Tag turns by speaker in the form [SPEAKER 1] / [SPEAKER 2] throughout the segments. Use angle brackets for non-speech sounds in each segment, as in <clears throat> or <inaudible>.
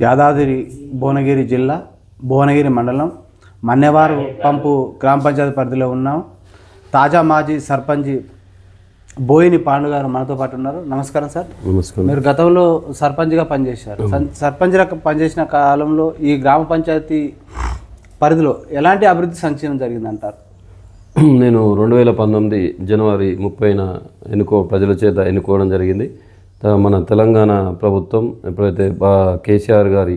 [SPEAKER 1] యాదాద్రి భువనగిరి జిల్లా భువనగిరి మండలం మన్నెవారు పంపు గ్రామ పంచాయతీ పరిధిలో ఉన్నాం. తాజా మాజీ సర్పంచ్ బోయిని పాండు గారు మనతో పాటు ఉన్నారు. నమస్కారం సార్.
[SPEAKER 2] నమస్కారం.
[SPEAKER 1] మీరు గతంలో సర్పంచ్గా పనిచేశారు. సర్పంచ్గా పనిచేసిన కాలంలో ఈ గ్రామ పంచాయతీ పరిధిలో ఎలాంటి అభివృద్ధి సంక్షేమం జరిగిందంటారు?
[SPEAKER 2] నేను రెండు వేల పంతొమ్మిది జనవరి ముప్పైన ఎన్నుకో ప్రజల చేత ఎన్నుకోవడం జరిగింది. మన తెలంగాణ ప్రభుత్వం ఎప్పుడైతే బా కేసీఆర్ గారి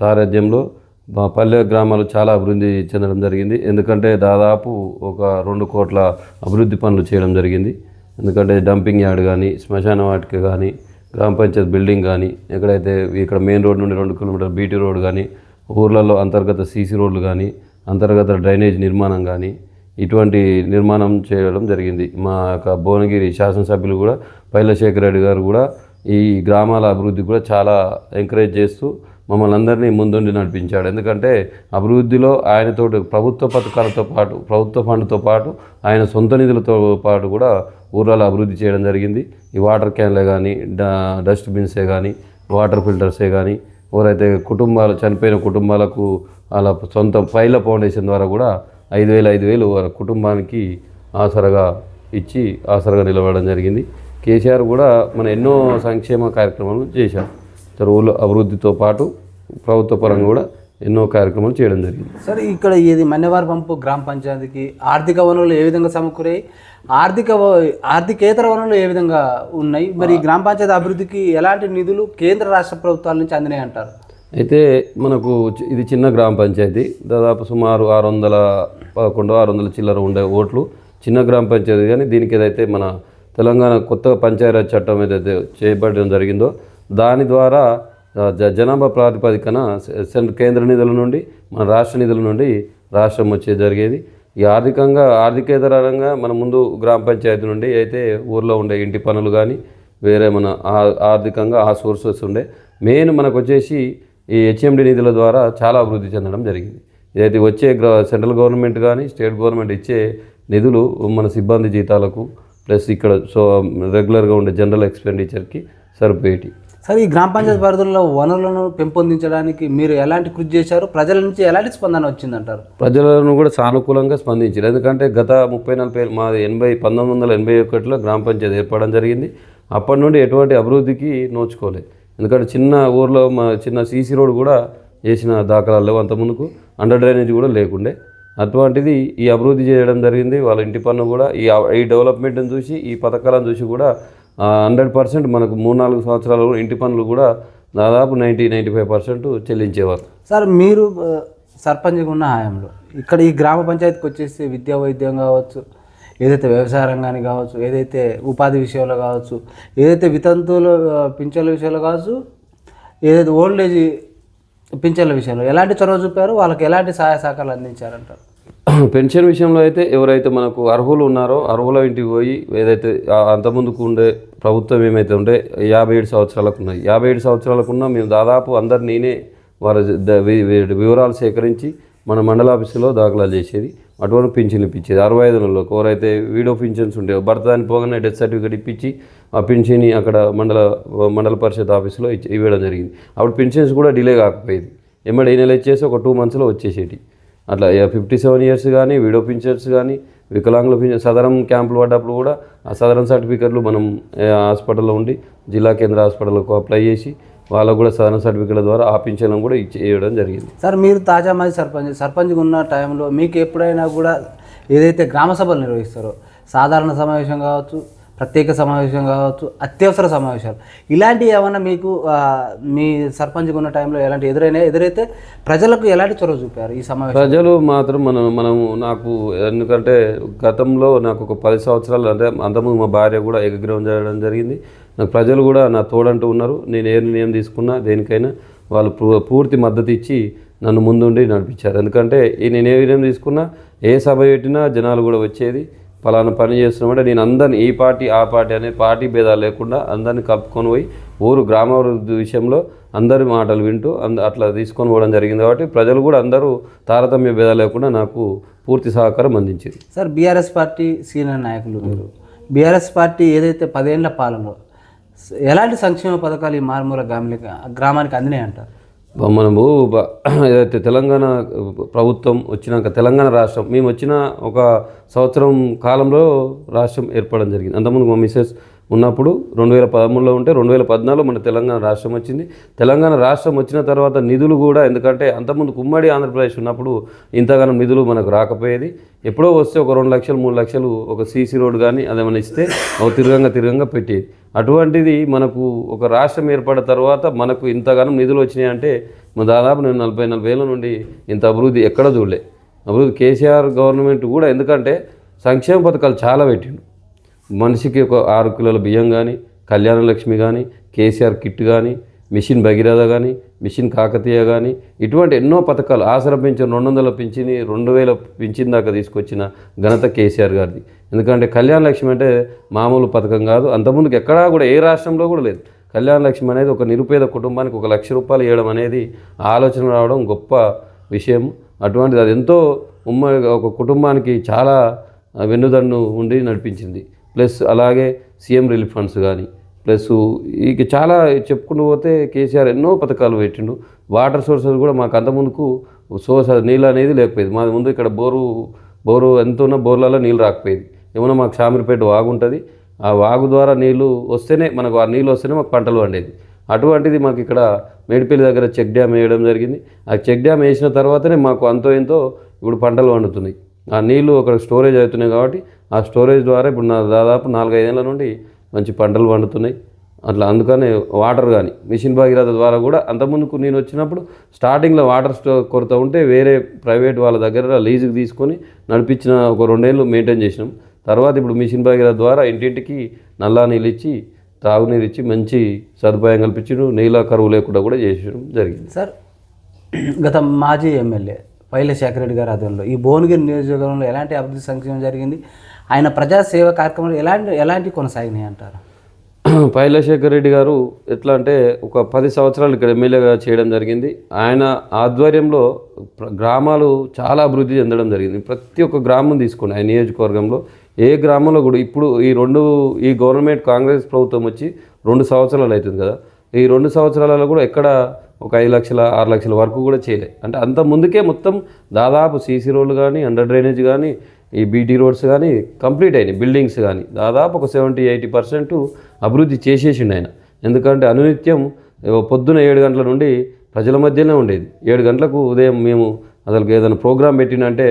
[SPEAKER 2] సారథ్యంలో మా పల్లె గ్రామాలు చాలా అభివృద్ధి చెందడం జరిగింది. ఎందుకంటే దాదాపు ఒక రెండు కోట్ల అభివృద్ధి పనులు చేయడం జరిగింది. ఎందుకంటే డంపింగ్ యార్డ్ కానీ శ్మశాన వాటిక కానీ గ్రామ పంచాయత్ బిల్డింగ్ కానీ ఎక్కడైతే ఇక్కడ మెయిన్ రోడ్ నుండి రెండు కిలోమీటర్ బీటీ రోడ్ కానీ ఊర్లలో అంతర్గత సీసీ రోడ్లు కానీ అంతర్గత డ్రైనేజ్ నిర్మాణం కానీ ఇటువంటి నిర్మాణం చేయడం జరిగింది. మా యొక్క భువనగిరి శాసనసభ్యులు కూడా పైలశేఖర్ రెడ్డి గారు కూడా ఈ గ్రామాల అభివృద్ధి కూడా చాలా ఎంకరేజ్ చేస్తూ మమ్మల్ని అందరినీ ముందుండి నడిపించాడు. ఎందుకంటే అభివృద్ధిలో ఆయనతో ప్రభుత్వ పథకాలతో పాటు ప్రభుత్వ ఫండ్తో పాటు ఆయన సొంత నిధులతో పాటు కూడా ఊర్లలో అభివృద్ధి చేయడం జరిగింది. ఈ వాటర్ క్యాన్లే కానీ డస్ట్బిన్సే కానీ వాటర్ ఫిల్టర్సే కానీ ఎవరైతే కుటుంబాలు చనిపోయిన కుటుంబాలకు వాళ్ళ సొంత పైల ఫౌండేషన్ ద్వారా కూడా ఐదు వేలు ఐదు వేలు వారి కుటుంబానికి ఆసరగా ఇచ్చి ఆసరగా నిలబడడం జరిగింది. కేసీఆర్ కూడా మన ఎన్నో సంక్షేమ కార్యక్రమాలు చేశారు చెరువుల అభివృద్ధితో పాటు ప్రభుత్వ పరంగా కూడా ఎన్నో కార్యక్రమాలు చేయడం జరిగింది.
[SPEAKER 1] సార్ ఇక్కడ ఇది మన్నెవారి పంపు గ్రామ పంచాయతీకి ఆర్థిక వనరులు ఏ విధంగా సమకూరాయి? ఆర్థిక ఆర్థికేతర వనరులు ఏ విధంగా ఉన్నాయి? మరి గ్రామ పంచాయతీ అభివృద్ధికి ఎలాంటి నిధులు కేంద్ర రాష్ట్ర ప్రభుత్వాల నుంచి అందినాయి అంటారు?
[SPEAKER 2] అయితే మనకు చి- ఇది చిన్న గ్రామ పంచాయతీ. దాదాపు సుమారు ఆరు వందల పదకొండు ఆరు వందల చిల్లర ఉండే ఓట్లు చిన్న గ్రామ పంచాయతీ కానీ దీనికి ఏదైతే మన తెలంగాణ కొత్త పంచాయతీరాజ్ చట్టం ఏదైతే చేపట్టడం జరిగిందో దాని ద్వారా జ- జనాభా ప్రాతిపదికన సె- కేంద్ర నిధుల నుండి మన రాష్ట్ర నిధుల నుండి రాష్ట్రం వచ్చే జరిగేది. ఈ ఆర్థికంగా ఆర్థికేతరంగా మన ముందు గ్రామ పంచాయతీ నుండి అయితే ఊర్లో ఉండే ఇంటి పనులు కానీ వేరే మన ఆర్థికంగా ఆ సోర్సెస్ ఉండే. మెయిన్ మనకు వచ్చేసి ఈ హెచ్ఎండి నిధుల ద్వారా చాలా అభివృద్ధి చెందడం జరిగింది. ఇదైతే వచ్చే గ్ర సెంట్రల్ గవర్నమెంట్ కానీ స్టేట్ గవర్నమెంట్ ఇచ్చే నిధులు మన సిబ్బంది జీతాలకు ప్లస్ ఇక్కడ సో రెగ్యులర్గా ఉండే జనరల్ ఎక్స్పెండిచర్కి సరిపోయేటి.
[SPEAKER 1] సార్ ఈ గ్రామ పంచాయతీ పరిధిలో వనరులను పెంపొందించడానికి మీరు ఎలాంటి కృషి చేశారు? ప్రజల నుంచి ఎలాంటి స్పందన వచ్చిందంటారు?
[SPEAKER 2] ప్రజలను కూడా సానుకూలంగా స్పందించారు. ఎందుకంటే గత ముప్పై నలభై మాది ఎనభై పంతొమ్మిది వందల ఎనభై ఒకటిలో గ్రామ పంచాయతీ ఏర్పడడం జరిగింది. అప్పటి నుండి ఎటువంటి అభివృద్ధికి నోచుకోలేదు. ఎందుకంటే చిన్న ఊర్లో మా చిన్న సీసీ రోడ్ కూడా చేసిన దాఖలాలు లేవు అంతముందుకు. అండర్ డ్రైనేజ్ కూడా లేకుండే. అటువంటిది ఈ అభివృద్ధి చేయడం జరిగింది. వాళ్ళ ఇంటి పన్ను కూడా ఈ ఈ డెవలప్మెంట్ని చూసి ఈ పథకాలను చూసి కూడా హండ్రెడ్ పర్సెంట్ మనకు మూడు నాలుగు సంవత్సరాలు ఇంటి పనులు కూడా దాదాపు నైంటీ నైంటీ ఫైవ్ పర్సెంట్ చెల్లించేవారు.
[SPEAKER 1] సార్ మీరు సర్పంచ్గా ఉన్న హాయంలో ఇక్కడ ఈ గ్రామ పంచాయతీకి వచ్చేసి విద్యా వైద్యం కావచ్చు ఏదైతే వ్యవసాయ రంగానికి కావచ్చు ఏదైతే ఉపాధి విషయంలో కావచ్చు ఏదైతే వితంతువుల పింఛన్ల విషయంలో కావచ్చు ఏదైతే ఓల్డ్ ఏజ్ పింఛన్ల విషయంలో ఎలాంటి చొరవ చూపారు వాళ్ళకి ఎలాంటి సహాయ సహకారాలు అందించారంటారు?
[SPEAKER 2] పెన్షన్ విషయంలో అయితే ఎవరైతే మనకు అర్హులు ఉన్నారో అర్హుల ఇంటికి పోయి ఏదైతే అంతకుముందుకు ఉండే ప్రభుత్వం ఏమైతే ఉండే యాభై ఏడు సంవత్సరాలకు ఉన్నాయి. యాభై ఏడు సంవత్సరాలకు ఉన్న మేము దాదాపు అందరు నేనే వారి వివరాలు సేకరించి మన మండల ఆఫీసులో దాఖలాలు చేసేది. అటువంటి పింఛన్లు ఇప్పించేది. అరవై ఐదు ఎవరైతే వీడో పింఛన్స్ ఉండేవి భర్త దాని పోగానే డెత్ సర్టిఫికేట్ ఇప్పించి ఆ పింఛన్ అక్కడ మండల మండల పరిషత్ ఆఫీసులో ఇచ్చి ఇవ్వడం జరిగింది. అప్పుడు పింఛన్స్ కూడా డిలే కాకపోయేది. ఎమ్మడి ఈ నెల ఇచ్చేసి ఒక టూ మంత్స్లో వచ్చేసేటి. అట్లా ఫిఫ్టీ సెవెన్ ఇయర్స్ కానీ వీడో పింఛన్స్ కానీ వికలాంగుల పింఛన్ సదరం క్యాంపులు పడ్డప్పుడు కూడా ఆ సదరం సర్టిఫికెట్లు మనం హాస్పిటల్లో ఉండి జిల్లా కేంద్ర హాస్పిటల్కు అప్లై చేసి వాళ్ళకు కూడా సదరం సర్టిఫికెట్ల ద్వారా ఆ పింఛన్లను కూడా ఇచ్చి ఇవ్వడం జరిగింది.
[SPEAKER 1] సార్ మీరు తాజా మాజీ సర్పంచ్ సర్పంచ్గా ఉన్న టైంలో మీకు ఎప్పుడైనా కూడా ఏదైతే గ్రామ సభలు నిర్వహిస్తారో సాధారణ సమావేశం కావచ్చు ప్రత్యేక సమావేశం కావచ్చు అత్యవసర సమావేశాలు ఇలాంటివి ఏమన్నా మీకు మీ సర్పంచ్గా ఉన్న టైంలో ఎలాంటి ఎదురైనా ఎదురైతే ప్రజలకు ఎలాంటి చొరవ చూపారు ఈ సమావేశం
[SPEAKER 2] ప్రజలు మాత్రం మనం మనము నాకు ఎందుకంటే గతంలో నాకు ఒక పది సంవత్సరాలు అంటే అంతకుముందు మా భార్య కూడా ఏకగ్రహం జరగడం జరిగింది. నాకు ప్రజలు కూడా నా తోడంటూ ఉన్నారు. నేను ఏ నిర్ణయం తీసుకున్నా దేనికైనా వాళ్ళు పూ- పూర్తి మద్దతు ఇచ్చి నన్ను ముందుండి నడిపించారు. ఎందుకంటే నేను ఏ నిర్ణయం తీసుకున్నా ఏ సభ పెట్టినా జనాలు కూడా వచ్చేది. పలానా పని చేస్తున్నామంటే నేను అందరిని ఈ పార్టీ ఆ పార్టీ అనే పార్టీ భేదాలు లేకుండా అందరిని కలుపుకొని పోయి ఊరు గ్రామాభివృద్ధి విషయంలో అందరి మాటలు వింటూ అంద అట్లా తీసుకొని పోవడం జరిగింది కాబట్టి ప్రజలు కూడా అందరూ తారతమ్య భేదాలు లేకుండా నాకు పూర్తి సహకారం అందించింది
[SPEAKER 1] సార్ బీఆర్ఎస్ పార్టీ సీనియర్ నాయకులు మీరు బీఆర్ఎస్ పార్టీ ఏదైతే పదేళ్ళ పాలనలో ఎలాంటి సంక్షేమ పథకాలు ఈ మారుమూల గ్రామానికి గ్రామానికి అందినాయి అంటారు
[SPEAKER 2] మనము ఏదైతే తెలంగాణ ప్రభుత్వం వచ్చినాక తెలంగాణ రాష్ట్రం మేము వచ్చిన ఒక సంవత్సరం కాలంలో రాష్ట్రం ఏర్పడడం జరిగింది. అంతకుముందు మా మిసెస్ ఉన్నప్పుడు రెండు వేల పదమూడులో ఉంటే రెండు వేల పద్నాలుగులో మన తెలంగాణ రాష్ట్రం వచ్చింది. తెలంగాణ రాష్ట్రం వచ్చిన తర్వాత నిధులు కూడా ఎందుకంటే అంతకుముందు కుమ్మడి ఆంధ్రప్రదేశ్ ఉన్నప్పుడు ఇంతగానో నిధులు మనకు రాకపోయేది. ఎప్పుడో వస్తే ఒక రెండు లక్షలు మూడు లక్షలు ఒక సీసీ రోడ్ కానీ అదేమైనా ఇస్తే ఒక తిరగంగా తిరగంగా పెట్టేది. అటువంటిది మనకు ఒక రాష్ట్రం ఏర్పడిన తర్వాత మనకు ఇంతగానో నిధులు వచ్చినాయంటే దాదాపు నేను నలభై నలభై ఏళ్ళ నుండి ఇంత అభివృద్ధి ఎక్కడ చూడలే. అభివృద్ధి కేసీఆర్ గవర్నమెంట్ కూడా ఎందుకంటే సంక్షేమ పథకాలు చాలా పెట్టిండు. మనిషికి ఒక ఆరు కిలోల బియ్యం కానీ కళ్యాణ లక్ష్మి కానీ కేసీఆర్ కిట్ కానీ మిషన్ భగీరథ కానీ మిషన్ కాకతీయ కానీ ఇటువంటి ఎన్నో పథకాలు ఆసరా పెంచిన రెండు వందల పింఛని రెండు వేల పింఛన్ దాకా తీసుకొచ్చిన ఘనత కేసీఆర్ గారిది. ఎందుకంటే కళ్యాణ లక్ష్మి అంటే మామూలు పథకం కాదు. అంతకుముందుకు ఎక్కడా కూడా ఏ రాష్ట్రంలో కూడా లేదు. కళ్యాణ లక్ష్మి అనేది ఒక నిరుపేద కుటుంబానికి ఒక లక్ష రూపాయలు ఇవ్వడం అనేది ఆలోచన రావడం గొప్ప విషయం. అటువంటిది అది ఎంతో ఉమ్మడి ఒక కుటుంబానికి చాలా వెన్నుదన్ను ఉండి నడిపించింది. ప్లస్ అలాగే సీఎం రిలీఫ్ ఫండ్స్ కానీ ప్లస్ ఇక చాలా చెప్పుకుంటూ పోతే కేసీఆర్ ఎన్నో పథకాలు పెట్టిండు. వాటర్ సోర్సెస్ కూడా మాకు అంతముందుకు సోర్స్ నీళ్ళు అనేది లేకపోయేది. మాది ముందు ఇక్కడ బోరు బోరు ఎంత ఉన్న బోర్లలో నీళ్ళు రాకపోయేది. ఏమన్నా మాకు షామిరిపేట వాగు ఉంటుంది. ఆ వాగు ద్వారా నీళ్ళు వస్తేనే మనకు ఆ నీళ్ళు వస్తేనే మాకు పంటలు పండేది. అటువంటిది మాకు ఇక్కడ మేడిపల్లి దగ్గర చెక్ డ్యామ్ వేయడం జరిగింది. ఆ చెక్ డ్యామ్ వేసిన తర్వాతనే మాకు అంతో ఎంతో ఇప్పుడు పంటలు పండుతున్నాయి. ఆ నీళ్ళు అక్కడ స్టోరేజ్ అవుతున్నాయి కాబట్టి ఆ స్టోరేజ్ ద్వారా ఇప్పుడు నా దాదాపు నాలుగైదేళ్ళ నుండి మంచి పంటలు పండుతున్నాయి. అట్లా అందుకనే వాటర్ కానీ మిషన్ భగీరథ ద్వారా కూడా అంతకుముందుకు నేను వచ్చినప్పుడు స్టార్టింగ్లో వాటర్ స్టో కొరత ఉంటే వేరే ప్రైవేట్ వాళ్ళ దగ్గర లీజుకి తీసుకొని నడిపించిన ఒక రెండేళ్ళు మెయింటైన్ చేసినాం. తర్వాత ఇప్పుడు మిషన్ భగీరథ ద్వారా ఇంటింటికి నల్లా నీళ్ళు ఇచ్చి తాగునీరు ఇచ్చి మంచి సదుపాయం కల్పించడం నీళ్ళ కరువు లేకుండా కూడా చేసడం జరిగింది.
[SPEAKER 1] సార్ గత మాజీ ఎమ్మెల్యే పైల శేఖర్ రెడ్డి గారి ఆధ్వర్యంలో ఈ భువనగిరి నియోజకవర్గంలో ఎలాంటి అభివృద్ధి సంక్షేమం జరిగింది? ఆయన ప్రజాసేవ కార్యక్రమాలు ఎలాంటి ఎలాంటి కొనసాగినాయి అంటారు? <clears throat>
[SPEAKER 2] పైలశేఖర్ రెడ్డి గారు ఎట్లా అంటే ఒక పది సంవత్సరాలు ఇక్కడ ఎమ్మెల్యేగా చేయడం జరిగింది. ఆయన ఆధ్వర్యంలో గ్రామాలు చాలా అభివృద్ధి చెందడం జరిగింది. ప్రతి ఒక్క గ్రామం తీసుకోండి ఆయన నియోజకవర్గంలో. ఏ గ్రామంలో కూడా ఇప్పుడు ఈ రెండు ఈ గవర్నమెంట్ కాంగ్రెస్ ప్రభుత్వం వచ్చి రెండు సంవత్సరాలు అవుతుంది కదా. ఈ రెండు సంవత్సరాలలో కూడా ఎక్కడ ఒక ఐదు లక్షల ఆరు లక్షల వరకు కూడా చేయలే. అంటే అంత ముందుకే మొత్తం దాదాపు సీసీ రోడ్లు కానీ అండర్ డ్రైనేజ్ కానీ ఈ బీటీ రోడ్స్ కానీ కంప్లీట్ అయినాయి బిల్డింగ్స్ కానీ. దాదాపు ఒక సెవెంటీ ఎయిటీ పర్సెంట్ అభివృద్ధి చేసేసిండు ఆయన. ఎందుకంటే అనునిత్యం పొద్దున ఏడు గంటల నుండి ప్రజల మధ్యనే ఉండేది. ఏడు గంటలకు ఉదయం మేము అసలు ఏదైనా ప్రోగ్రామ్ పెట్టినంటే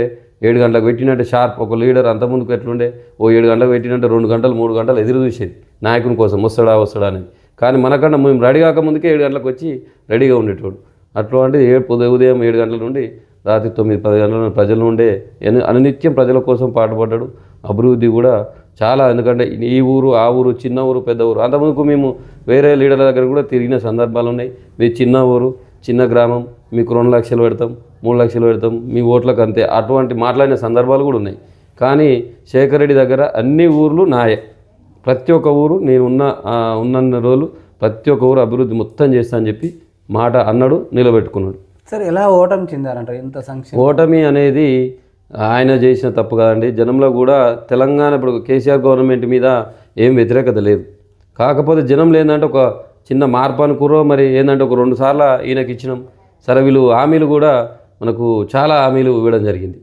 [SPEAKER 2] ఏడు గంటలకు పెట్టినంటే షార్ప్ ఒక లీడర్ అంతకుముందుకు ఎట్లుండే? ఓ ఏడు గంటలకు పెట్టినంటే రెండు గంటలు మూడు గంటలు ఎదురు చూసేది. నాయకుని కోసం వస్తాడా వస్తాడా అని. కానీ మనకన్నా మేము రెడీ కాకముందుకే ఏడు గంటలకు వచ్చి రెడీగా ఉండేటోడు. అట్లా ఏడు ఉదయం ఏడు గంటల నుండి రాత్రి తొమ్మిది పది గంటల ప్రజలు ఉండే అనునిత్యం ప్రజల కోసం పాటుపడ్డాడు. అభివృద్ధి కూడా చాలా ఎందుకంటే ఈ ఊరు ఆ ఊరు చిన్న ఊరు పెద్ద ఊరు. అంతకుముందుకు మేము వేరే లీడర్ల దగ్గర కూడా తిరిగిన సందర్భాలు ఉన్నాయి. మీ చిన్న ఊరు చిన్న గ్రామం మీకు రెండు లక్షలు పెడతాం మూడు లక్షలు పెడతాం మీ ఓట్లకు అంతే. అటువంటి మాట్లాడిన సందర్భాలు కూడా ఉన్నాయి. కానీ శేఖర్ రెడ్డి దగ్గర అన్ని ఊర్లు నాయే. ప్రతి ఒక్క ఊరు నేను ఉన్న ఆ, ఉన్నన్ని రోజులు ప్రతి ఒక్క ఊరు అభివృద్ధి మొత్తం చేస్తా అని చెప్పి మాట అన్నాడు నిలబెట్టుకున్నాడు.
[SPEAKER 1] సార్ ఎలా ఓటమి చెందారంటారు? ఇంత సంక్షేమం?
[SPEAKER 2] ఓటమి అనేది ఆయన చేసిన తప్పు కాదండి. జనంలో కూడా తెలంగాణ ఇప్పుడు కేసీఆర్ గవర్నమెంట్ మీద ఏం వ్యతిరేకత లేదు. కాకపోతే జనం లేదంటే ఒక చిన్న మార్పు అనుకురో మరి ఏంటంటే ఒక రెండు సార్లు ఈయనకి ఇచ్చినాం. సరే వీళ్ళు హామీలు కూడా మనకు చాలా హామీలు ఇవ్వడం జరిగింది.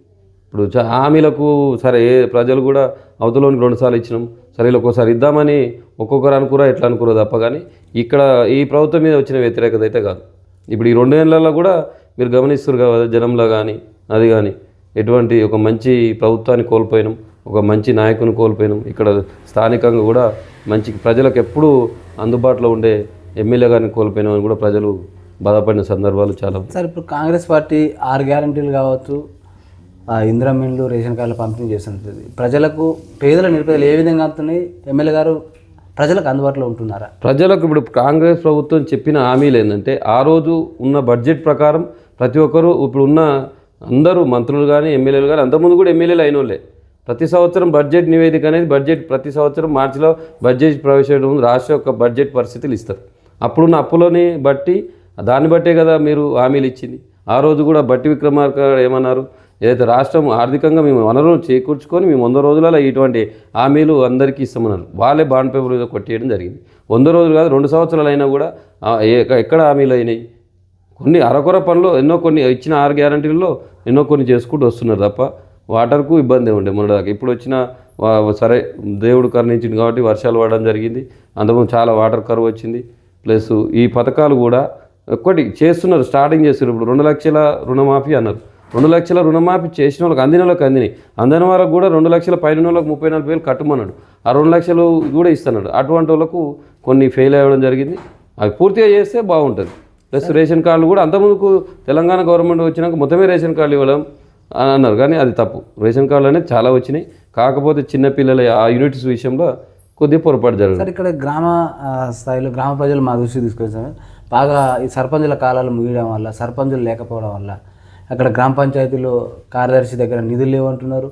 [SPEAKER 2] ఇప్పుడు హామీలకు సరే ప్రజలు కూడా అవతలోనికి రెండు సార్లు ఇచ్చినాం. సరే వీళ్ళు ఒక్కోసారి ఇద్దామని ఒక్కొక్కరు అనుకురా ఎట్లా అనుకురో తప్ప కానీ ఇక్కడ ఈ ప్రభుత్వం మీద వచ్చిన వ్యతిరేకత అయితే కాదు. ఇప్పుడు ఈ రెండు ఏళ్ళలో కూడా మీరు గమనిస్తారు కదా జనంలో కానీ అది కానీ ఎటువంటి ఒక మంచి ప్రభుత్వాన్ని కోల్పోయినాం ఒక మంచి నాయకుని కోల్పోయినాం. ఇక్కడ స్థానికంగా కూడా మంచి ప్రజలకు ఎప్పుడూ అందుబాటులో ఉండే ఎమ్మెల్యే గారిని కోల్పోయినాం అని కూడా ప్రజలు బాధపడిన సందర్భాలు చాలా.
[SPEAKER 1] సార్ ఇప్పుడు కాంగ్రెస్ పార్టీ ఆరు గ్యారంటీలు కావచ్చు ఆ ఇందిరా మిల్లు రేషన్ కార్డులు పంపిణీ చేస్తుంటుంది ప్రజలకు పేదల నిరుపేదలు ఏ విధంగా అందుతున్నాయి? ఎమ్మెల్యే గారు ప్రజలకు అందుబాటులో ఉంటున్నారా?
[SPEAKER 2] ప్రజలకు ఇప్పుడు కాంగ్రెస్ ప్రభుత్వం చెప్పిన హామీలు ఏంటంటే ఆ రోజు ఉన్న బడ్జెట్ ప్రకారం ప్రతి ఒక్కరూ ఇప్పుడు ఉన్న అందరూ మంత్రులు కానీ ఎమ్మెల్యేలు కానీ అంతకుముందు కూడా ఎమ్మెల్యేలు అయిన వాళ్ళే ప్రతి సంవత్సరం బడ్జెట్ నివేదిక అనేది బడ్జెట్ ప్రతి సంవత్సరం మార్చిలో బడ్జెట్ ప్రవేశపెట్టడం రాష్ట్ర యొక్క బడ్జెట్ పరిస్థితులు ఇస్తారు. అప్పుడున్న అప్పులని బట్టి దాన్ని బట్టే కదా మీరు హామీలు ఇచ్చింది. ఆ రోజు కూడా బట్టి విక్రమార్క ఏమన్నారు? ఏదైతే రాష్ట్రం ఆర్థికంగా మేము వనరులను చేకూర్చుకొని మేము వంద రోజులలో ఇటువంటి హామీలు అందరికీ ఇస్తామన్నారు. వాళ్ళే బాండ్ పేపర్ మీద కొట్టేయడం జరిగింది. వంద రోజులు కాదు రెండు సంవత్సరాలు అయినా కూడా ఎక్కడ హామీలు అయినాయి? కొన్ని అరకొర పనులు ఎన్నో కొన్ని ఇచ్చిన ఆరు గ్యారంటీల్లో ఎన్నో కొన్ని చేసుకుంటూ వస్తున్నారు తప్ప వాటర్కు ఇబ్బంది ఉండే మొన్న దాకా. ఇప్పుడు వచ్చిన సరే దేవుడు కరుణించింది కాబట్టి వర్షాలు పడడం జరిగింది. అందుకు చాలా వాటర్ కరువు వచ్చింది. ప్లస్ ఈ పథకాలు కూడా ఒక్కటి చేస్తున్నారు స్టార్టింగ్ చేస్తున్నారు. ఇప్పుడు రెండు లక్షల రుణమాఫీ అన్నారు. రెండు లక్షల రుణమాఫీ చేసిన వాళ్ళకి అందిన వాళ్ళకి అందినాయి. అందని వాళ్ళకి కూడా రెండు లక్షల పైన వాళ్ళకి ముప్పై నాలుగు వేలు కట్టమన్నాడు. ఆ రెండు లక్షలు కూడా ఇస్తున్నాడు. అటువంటి వాళ్ళకు కొన్ని ఫెయిల్ అవ్వడం జరిగింది. అవి పూర్తిగా చేస్తే బాగుంటుంది. ప్లస్ రేషన్ కార్డులు కూడా అంతకుముందుకు తెలంగాణ గవర్నమెంట్ వచ్చినాక మొత్తమే రేషన్ కార్డులు ఇవ్వడం అని అన్నారు. కానీ అది తప్పు. రేషన్ కార్డులు అనేది చాలా వచ్చినాయి. కాకపోతే చిన్నపిల్లల ఆ యూనిట్స్ విషయంలో కొద్దిగా పొరపాటు జరిగింది.
[SPEAKER 1] సార్ ఇక్కడ గ్రామ స్థాయిలో గ్రామ ప్రజలు మా దృష్టికి తీసుకొచ్చారు బాగా ఈ సర్పంచుల కాలాలు ముగియడం వల్ల సర్పంచులు లేకపోవడం వల్ల అక్కడ గ్రామ పంచాయతీలో కార్యదర్శి దగ్గర నిధులు లేవంటున్నారు.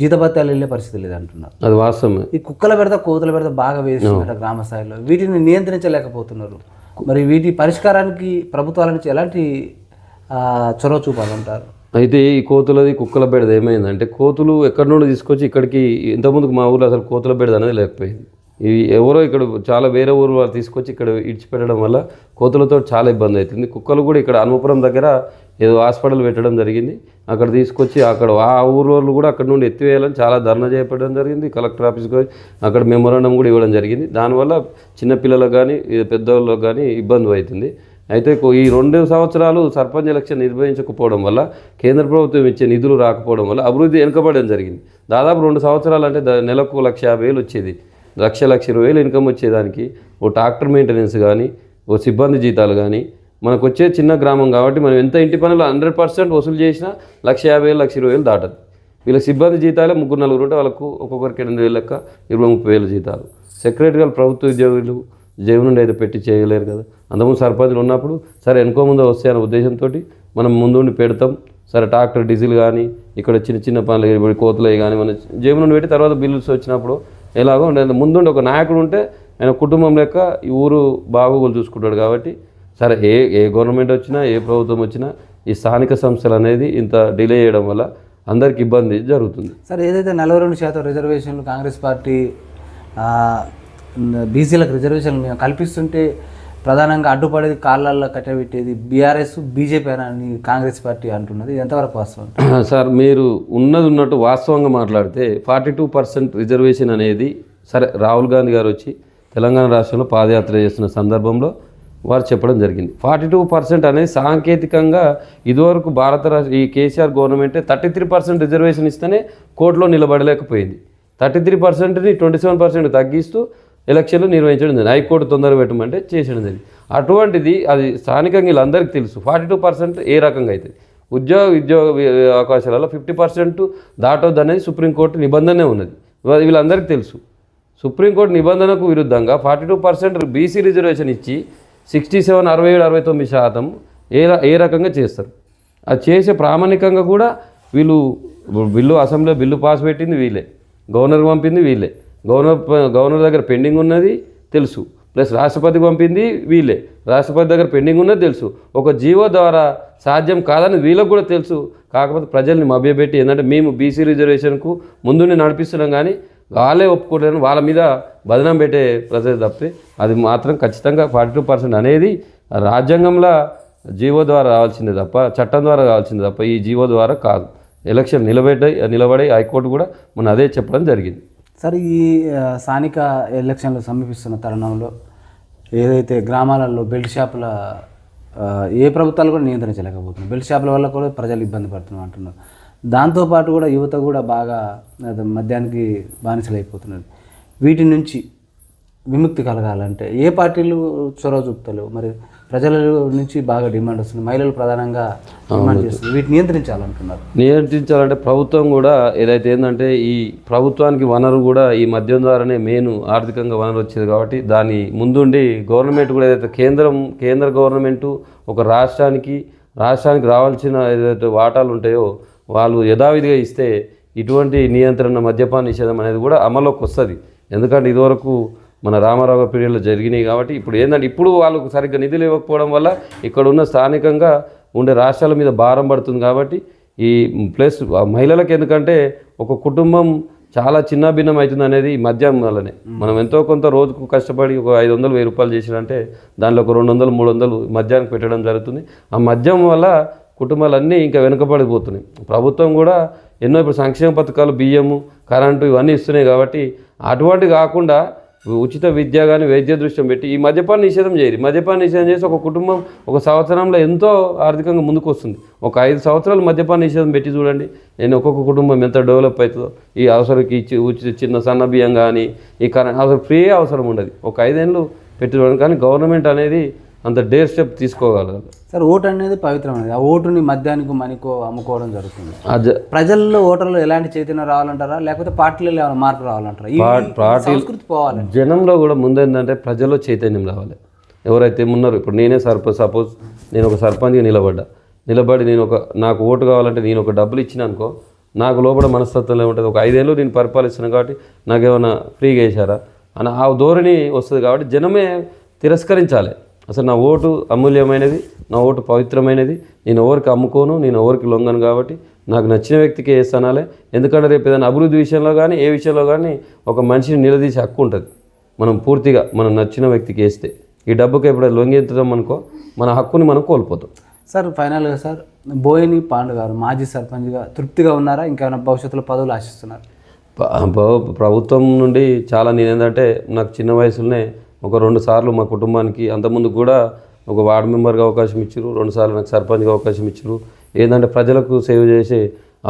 [SPEAKER 1] జీతభత్యాలు వెళ్ళే పరిస్థితి లేదంటున్నారు.
[SPEAKER 2] అది వాస్తవమే.
[SPEAKER 1] ఈ కుక్కల పెడత కోతుల పెడత బాగా వేస్తున్నారు గ్రామ స్థాయిలో. వీటిని నియంత్రించలేకపోతున్నారు. మరి వీటి పరిష్కారానికి ప్రభుత్వాల నుంచి ఎలాంటి చొరవ చూపాలంటారు?
[SPEAKER 2] అయితే ఈ కోతులది కుక్కల బెడద ఏమైందంటే కోతులు ఎక్కడి నుండి తీసుకొచ్చి ఇక్కడికి ఇంతకుముందుకు మా ఊర్లో అసలు కోతుల బెడద అనేది లేకపోయింది. ఇవి ఎవరో ఇక్కడ చాలా వేరే ఊరు వాళ్ళు తీసుకొచ్చి ఇక్కడ ఇడిచిపెట్టడం వల్ల కోతులతో చాలా ఇబ్బంది అవుతుంది. కుక్కలు కూడా ఇక్కడ అనుపురం దగ్గర ఏదో హాస్పిటల్ పెట్టడం జరిగింది. అక్కడ తీసుకొచ్చి అక్కడ ఆ ఊరు వాళ్ళు కూడా అక్కడ నుండి ఎత్తివేయాలని చాలా ధర్నా చేపట్టడం జరిగింది. కలెక్టర్ ఆఫీస్కి పోయి అక్కడ మెమోరాండం కూడా ఇవ్వడం జరిగింది. దానివల్ల చిన్నపిల్లలకు కానీ పెద్దవాళ్ళకు కానీ ఇబ్బంది అవుతుంది. అయితే ఈ రెండు సంవత్సరాలు సర్పంచ్ ఎలక్షన్ నిర్వహించకపోవడం వల్ల కేంద్ర ప్రభుత్వం ఇచ్చే నిధులు రాకపోవడం వల్ల అభివృద్ధి వెనుకబడడం జరిగింది. దాదాపు రెండు సంవత్సరాలు అంటే నెలకు లక్ష యాభై వేలు వచ్చేది. లక్ష లక్ష ఇరవై వేలు ఇన్కమ్ వచ్చేదానికి ఓ ట్రాక్టర్ మెయింటెనెన్స్ కానీ ఓ సిబ్బంది జీతాలు కానీ మనకు వచ్చే చిన్న గ్రామం కాబట్టి మనం ఎంత ఇంటి పనులు హండ్రెడ్ పర్సెంట్ వసూలు చేసినా లక్ష యాభై వేలు లక్ష ఇరవై వేలు దాటదు. వీళ్ళ సిబ్బంది జీతాలే ముగ్గురు నలుగురు ఉంటే వాళ్ళకు ఒక్కొక్కరికి ఎనిమిది వేలు లెక్క ఇరవై ముప్పై వేలు జీతాలు. సెక్రటరీ ప్రభుత్వ ఉద్యోగులు జైలు నుండి అయితే పెట్టి చేయలేరు కదా. అంతకుముందు సర్పంచులు ఉన్నప్పుడు సరే వెనుకో ముందు వస్తాయనే ఉద్దేశంతో మనం ముందుండి పెడతాం. సరే ట్రాక్టర్ డీజిల్ కానీ ఇక్కడ చిన్న చిన్న పనులు ఇప్పుడు కోతులవి కానీ మనం జేబు నుండి పెట్టి తర్వాత బిల్లుస్ వచ్చినప్పుడు ఎలాగో ఉండే- ముందుండి ఒక నాయకుడు ఉంటే ఆయన కుటుంబం లెక్క ఈ ఊరు బాగోగులు చూసుకుంటాడు కాబట్టి సరే ఏ ఏ గవర్నమెంట్ వచ్చినా ఏ ప్రభుత్వం వచ్చినా ఈ స్థానిక సంస్థలు అనేది ఇంత డిలే చేయడం వల్ల అందరికి ఇబ్బంది జరుగుతుంది.
[SPEAKER 1] సార్ ఏదైతే నలభై రెండు శాతం రిజర్వేషన్లు కాంగ్రెస్ పార్టీ బీసీలకు రిజర్వేషన్లు మేము కల్పిస్తుంటే ప్రధానంగా అడ్డుపడేది కాళ్ళల్లో కట్టబెట్టేది బీఆర్ఎస్ బీజేపీ అని కాంగ్రెస్ పార్టీ అంటున్నది. ఎంతవరకు వాస్తవం? <clears throat>
[SPEAKER 2] సార్ మీరు ఉన్నది ఉన్నట్టు వాస్తవంగా మాట్లాడితే ఫార్టీ టూ పర్సెంట్ రిజర్వేషన్ అనేది సరే రాహుల్ గాంధీ గారు వచ్చి తెలంగాణ రాష్ట్రంలో పాదయాత్ర చేస్తున్న సందర్భంలో వారు చెప్పడం జరిగింది. ఫార్టీ టూ పర్సెంట్ అనేది సాంకేతికంగా ఇదివరకు భారత రాష్ట్ర ఈ కేసీఆర్ గవర్నమెంటే థర్టీ త్రీ పర్సెంట్ రిజర్వేషన్ ఇస్తేనే కోర్టులో నిలబడలేకపోయింది. థర్టీ త్రీ పర్సెంట్ని ట్వంటీ సెవెన్ పర్సెంట్ తగ్గిస్తూ ఎలక్షన్లు నిర్వహించడం జరిగింది. హైకోర్టు తొందర పెట్టమంటే చేసడం జరిగింది. అటువంటిది అది స్థానికంగా వీళ్ళందరికీ తెలుసు. ఫార్టీ టూ పర్సెంట్ ఏ రకంగా అవుతుంది ఉద్యోగ ఉద్యోగ అవకాశాలలో ఫిఫ్టీ పర్సెంట్ దాటొద్దు అనేది సుప్రీంకోర్టు నిబంధనే ఉన్నది. వీళ్ళందరికీ తెలుసు. సుప్రీంకోర్టు నిబంధనకు విరుద్ధంగా forty two percent BC reservation ఇచ్చి సిక్స్టీ సెవెన్ అరవై ఏడు అరవై తొమ్మిది శాతం ఏ ఏ రకంగా చేస్తారు. అది చేసే ప్రామాణికంగా కూడా వీళ్ళు బిల్లు అసెంబ్లీలో బిల్లు పాస్ పెట్టింది వీళ్ళే. గవర్నర్ పంపింది వీళ్ళే. గవర్నర్ గవర్నర్ దగ్గర పెండింగ్ ఉన్నది తెలుసు. ప్లస్ రాష్ట్రపతికి పంపింది వీళ్ళే. రాష్ట్రపతి దగ్గర పెండింగ్ ఉన్నది తెలుసు. ఒక జీవో ద్వారా సాధ్యం కాదని వీళ్ళకు కూడా తెలుసు. కాకపోతే ప్రజల్ని మభ్యపెట్టి ఏంటంటే మేము బీసీ రిజర్వేషన్కు ముందునే నడిపిస్తున్నాం కానీ వాళ్ళే ఒప్పుకోలేని వాళ్ళ మీద బదనం పెట్టే ప్రజలు తప్పితే అది మాత్రం ఖచ్చితంగా ఫార్టీ టూ పర్సెంట్ అనేది రాజ్యాంగంలో జీవో ద్వారా రావాల్సిందే తప్ప చట్టం ద్వారా రావాల్సిందే తప్ప ఈ జీవో ద్వారా కాదు. ఎలక్షన్ నిలబెట్టే నిలబడే హైకోర్టు కూడా మొన్న అదే చెప్పడం జరిగింది.
[SPEAKER 1] సార్ ఈ స్థానిక ఎలక్షన్లు సమీపిస్తున్న తరుణంలో ఏదైతే గ్రామాలలో బెల్ట్ షాపుల ఏ ప్రభుత్వాలు కూడా నియంత్రించలేకపోతున్నాయి. బెల్ట్ షాపుల వల్ల కూడా ప్రజలు ఇబ్బంది పడుతున్నాం అంటున్నారు. దాంతోపాటు కూడా యువత కూడా బాగా మద్యానికి బానిసలైపోతున్నది వీటి నుంచి విముక్తి కలగాలంటే ఏ పార్టీలు చొరవ చూపుతలేవు? మరి ప్రజల నుంచి బాగా డిమాండ్ వస్తుంది. మహిళలు ప్రధానంగా డిమాండ్ వీటిని నియంత్రించాలంటున్నారు
[SPEAKER 2] నియంత్రించాలంటే ప్రభుత్వం కూడా ఏదైతే ఏంటంటే ఈ ప్రభుత్వానికి వనరు కూడా ఈ మద్యం ద్వారానే మెయిన్ ఆర్థికంగా వనరు వచ్చేది కాబట్టి దాని ముందుండి గవర్నమెంట్ కూడా ఏదైతే కేంద్రం కేంద్ర గవర్నమెంట్ ఒక రాష్ట్రానికి రాష్ట్రానికి రావాల్సిన ఏదైతే వాటాలు ఉంటాయో వాళ్ళు యథావిధిగా ఇస్తే ఇటువంటి నియంత్రణ మద్యపాన నిషేధం అనేది కూడా అమల్లోకి వస్తుంది. ఎందుకంటే ఇదివరకు మన రామారావు పీరియడ్లో జరిగినాయి కాబట్టి ఇప్పుడు ఏంటంటే ఇప్పుడు వాళ్ళకు సరిగ్గా నిధులు ఇవ్వకపోవడం వల్ల ఇక్కడ ఉన్న స్థానికంగా ఉండే రాష్ట్రాల మీద భారం పడుతుంది కాబట్టి ఈ ప్లస్ మహిళలకు ఎందుకంటే ఒక కుటుంబం చాలా చిన్న భిన్నం అవుతుంది అనేది ఈ మద్యం వల్లనే. మనం ఎంతో కొంత రోజుకు కష్టపడి ఒక ఐదు వందలు వెయ్యి రూపాయలు చేసినంటే దానిలో ఒక రెండు వందలు మూడు వందలు మద్యానికి పెట్టడం జరుగుతుంది. ఆ మద్యం వల్ల కుటుంబాలన్నీ ఇంకా వెనుకబడిపోతున్నాయి. ప్రభుత్వం కూడా ఎన్నో ఇప్పుడు సంక్షేమ పథకాలు బియ్యము కరెంటు ఇవన్నీ ఇస్తున్నాయి కాబట్టి అటువంటి కాకుండా ఉచిత విద్య కానీ వైద్య దృష్ట్యం పెట్టి ఈ మద్యపాన నిషేధం చేయరు మద్యపాన నిషేధం చేసి ఒక కుటుంబం ఒక సంవత్సరంలో ఎంతో ఆర్థికంగా ముందుకు వస్తుంది ఒక ఐదు సంవత్సరాలు మద్యపాన నిషేధం పెట్టి చూడండి. నేను ఒక్కొక్క కుటుంబం ఎంత డెవలప్ అవుతుందో ఈ అవసరంకి ఇచ్చి ఉచిత చిన్న సన్న బియ్యం కానీ ఈ కరెంట్ అవసరం ఫ్రీ అవసరం ఉండదు. ఒక ఐదేళ్ళు పెట్టి చూడండి. కానీ గవర్నమెంట్ అనేది అంత డేర్ స్టెప్ తీసుకోగలగాలి
[SPEAKER 1] సార్ ఓటు అనేది పవిత్రమైనది. ఆ ఓటుని మద్యానికి మనికో అమ్ముకోవడం జరుగుతుంది. ప్రజల్లో ఓటర్లో ఎలాంటి చైతన్యం రావాలంటారా? లేకపోతే పార్టీలలో ఏమైనా మార్పు రావాలంటారా?
[SPEAKER 2] పార్టీ-
[SPEAKER 1] పోవాలి.
[SPEAKER 2] జనంలో కూడా ముందేంటంటే ప్రజల్లో చైతన్యం రావాలి. ఎవరైతే ఉన్నారో ఇప్పుడు నేనే సర్పంచ్ సపోజ్ నేను ఒక సర్పంచ్గా నిలబడ్డా. నిలబడి నేను ఒక నాకు ఓటు కావాలంటే నేను ఒక డబ్బులు ఇచ్చిన అనుకో నాకు లోపల మనస్తత్వంలో ఉంటుంది ఒక ఐదేళ్ళు నేను పరిపాలిస్తున్నాను కాబట్టి నాకేమైనా ఫ్రీగా వేశారా? అని ఆ ధోరణి వస్తుంది కాబట్టి జనమే తిరస్కరించాలి. అసలు నా ఓటు అమూల్యమైనది నా ఓటు పవిత్రమైనది నేను ఎవరికి అమ్ముకోను నేను ఎవరికి లొంగను కాబట్టి నాకు నచ్చిన వ్యక్తికి వేస్తానాలే ఎందుకంటే రేపు ఏదైనా అభివృద్ధి విషయంలో కానీ ఏ విషయంలో కానీ ఒక మనిషిని నిలదీసే హక్కు ఉంటుంది. మనం పూర్తిగా మనం నచ్చిన వ్యక్తికి వేస్తే. ఈ డబ్బుకి ఎప్పుడు లొంగెత్తడం అనుకో మన హక్కుని మనం కోల్పోతాం.
[SPEAKER 1] సార్ ఫైనల్గా సార్ బోయిని పాండు గారు మాజీ సర్పంచ్గా తృప్తిగా ఉన్నారా? ఇంకేమైనా భవిష్యత్తులో పదవులు ఆశిస్తున్నారు?
[SPEAKER 2] ప్రభుత్వం నుండి చాలా నేనేంటంటే నాకు చిన్న వయసులోనే ఒక రెండు సార్లు మా కుటుంబానికి అంతకుముందు కూడా ఒక వార్డు మెంబర్గా అవకాశం ఇచ్చారు రెండు సార్లు నాకు సర్పంచ్గా అవకాశం ఇచ్చారు ఏంటంటే ప్రజలకు సేవ చేసే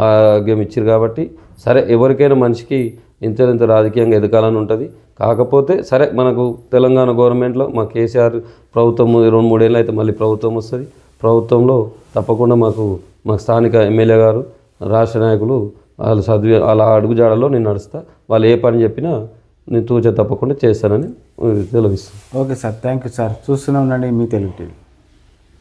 [SPEAKER 2] ఆరోగ్యం ఇచ్చారు కాబట్టి సరే ఎవరికైనా మనిషికి ఇంత ఇంత రాజకీయంగా ఎదగాలని ఉంటుంది. కాకపోతే సరే మనకు తెలంగాణ గవర్నమెంట్లో మా కేసీఆర్ ప్రభుత్వం రెండు మూడేళ్ళు అయితే మళ్ళీ ప్రభుత్వం వస్తుంది. ప్రభుత్వంలో తప్పకుండా మాకు మా స్థానిక ఎమ్మెల్యే గారు రాష్ట్ర నాయకులు వాళ్ళు చదివి వాళ్ళ అడుగుజాడలో నేను నడుస్తా. వాళ్ళు ఏ పని చెప్పినా నేను తూచ తప్పకుండా చేస్తానని తెలివిస్తాను
[SPEAKER 1] okay sir thank you sir. చూస్తూనే ఉండండి మీ తెలుగు టీవీ.